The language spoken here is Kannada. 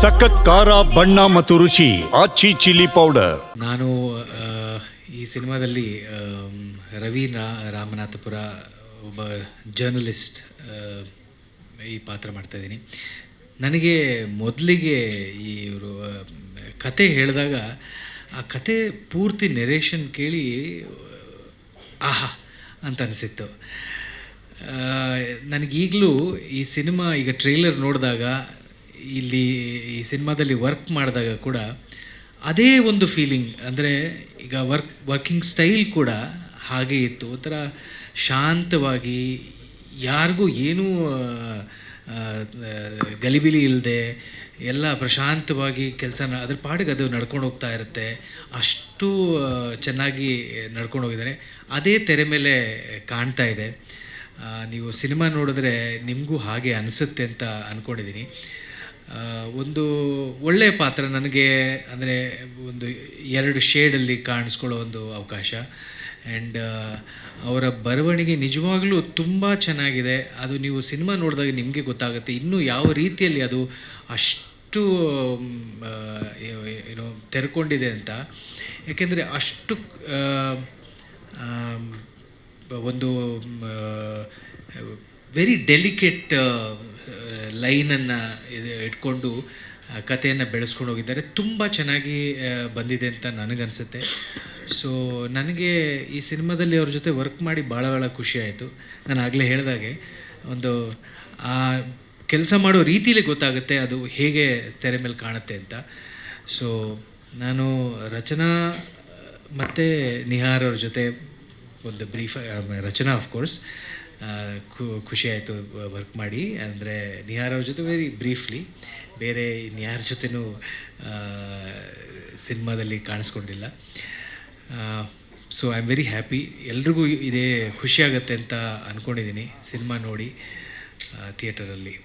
ಸಖತ್ ಖಾರ, ಬಣ್ಣ ಮತ್ತು ರುಚಿ ಆಚಿ ಚಿಲ್ಲಿ ಪೌಡರ್. ನಾನು ಈ ಸಿನಿಮಾದಲ್ಲಿ ರವಿ ರಾಮನಾಥಪುರ ಒಬ್ಬ ಜರ್ನಲಿಸ್ಟ್ ಈ ಪಾತ್ರ ಮಾಡ್ತಾಯಿದ್ದೀನಿ ನನಗೆ ಮೊದಲಿಗೆ ಇವರು ಕತೆ ಹೇಳಿದಾಗ ಆ ಕತೆ ಪೂರ್ತಿ ನೆರೇಷನ್ ಕೇಳಿ, ಆಹಾ ಅಂತ ಅನಿಸಿತ್ತು. ನನಗೀಗಲೂ ಈ ಸಿನಿಮಾ ಈಗ ಟ್ರೈಲರ್ ನೋಡಿದಾಗ ಇಲ್ಲಿ ಈ ಸಿನಿಮಾದಲ್ಲಿ ವರ್ಕ್ ಮಾಡಿದಾಗ ಕೂಡ ಅದೇ ಒಂದು ಫೀಲಿಂಗ್ ಅಂದರೆ ಈಗ ವರ್ಕ್ ವರ್ಕಿಂಗ್ ಸ್ಟೈಲ್ ಕೂಡ ಹಾಗೆ ಇತ್ತು. ಒಂಥರ ಶಾಂತವಾಗಿ ಯಾರಿಗೂ ಏನೂ ಗಲಿಬಿಲಿ ಇಲ್ಲದೆ ಎಲ್ಲ ಪ್ರಶಾಂತವಾಗಿ ಕೆಲಸ ಅದ್ರ ಪಾಡಿಗೆ ಅದು ನಡ್ಕೊಂಡು ಹೋಗ್ತಾ ಇರುತ್ತೆ. ಅಷ್ಟು ಚೆನ್ನಾಗಿ ನಡ್ಕೊಂಡು ಹೋಗಿದ್ದಾರೆ. ಅದೇ ತೆರೆ ಮೇಲೆ ಕಾಣ್ತಾ ಇದೆ. ನೀವು ಸಿನಿಮಾ ನೋಡಿದ್ರೆ ನಿಮಗೂ ಹಾಗೆ ಅನಿಸುತ್ತೆ ಅಂತ ಅಂದ್ಕೊಂಡಿದ್ದೀನಿ ಒಂದು ಒಳ್ಳೆಯ ಪಾತ್ರ ನನಗೆ ಅಂದರೆ ಒಂದು ಎರಡು ಶೇಡಲ್ಲಿ ಕಾಣಿಸ್ಕೊಳ್ಳೋ ಒಂದು ಅವಕಾಶ. ಆ್ಯಂಡ್ ಅವರ ಬರವಣಿಗೆ ನಿಜವಾಗ್ಲೂ ತುಂಬ ಚೆನ್ನಾಗಿದೆ. ಅದು ನೀವು ಸಿನಿಮಾ ನೋಡಿದಾಗ ನಿಮಗೆ ಗೊತ್ತಾಗುತ್ತೆ. ಇನ್ನೂ ಯಾವ ರೀತಿಯಲ್ಲಿ ಅದು ಅಷ್ಟು ಏನು ತೆರ್ಕೊಂಡಿದೆ ಅಂತ. ಯಾಕೆಂದರೆ ಅಷ್ಟು ಒಂದು ವೆರಿ ಡೆಲಿಕೇಟ್ ಲೈನನ್ನು ಇದು ಇಟ್ಕೊಂಡು ಕಥೆಯನ್ನು ಬೆಳೆಸ್ಕೊಂಡು ಹೋಗಿದ್ದಾರೆ. ತುಂಬ ಚೆನ್ನಾಗಿ ಬಂದಿದೆ ಅಂತ ನನಗನ್ಸುತ್ತೆ. ಸೊ ನನಗೆ ಈ ಸಿನಿಮಾದಲ್ಲಿ ಅವ್ರ ಜೊತೆ ವರ್ಕ್ ಮಾಡಿ ಭಾಳ ಭಾಳ ಖುಷಿ ಆಯಿತು. ನಾನು ಆಗಲೇ ಹೇಳಿದಾಗೆ, ಒಂದು, ಆ, ಕೆಲಸ ಮಾಡೋ ರೀತಿಲಿ ಗೊತ್ತಾಗುತ್ತೆ ಅದು ಹೇಗೆ ತೆರೆ ಮೇಲೆ ಕಾಣುತ್ತೆ ಅಂತ. ಸೊ ನಾನು ರಚನಾ, ಮತ್ತು ನಿಹಾರ್ ಅವ್ರ ಜೊತೆ ಒಂದು ಬ್ರೀಫ್ ರಚನಾ ಆಫ್ ಆಫ್ಕೋರ್ಸ್ ಖುಷಿ ಆಯಿತು ವರ್ಕ್ ಮಾಡಿ. ಅಂದರೆ, ನಿಹಾರ್ ಅವ್ರ ಜೊತೆ ವೆರಿ ಬ್ರೀಫ್ಲಿ ಬೇರೆ ಇನ್ಯಾರ ಜೊತೆನೂ ಸಿನಿಮಾದಲ್ಲಿ ಕಾಣಿಸ್ಕೊಂಡಿಲ್ಲ. So I am very happy ಎಲ್ರಿಗೂ ಇದೇ ಖುಷಿಯಾಗತ್ತೆ ಅಂತ ಅಂದ್ಕೊಂಡಿದ್ದೀನಿ ಸಿನಿಮಾ ನೋಡಿ ಥಿಯೇಟರಲ್ಲಿ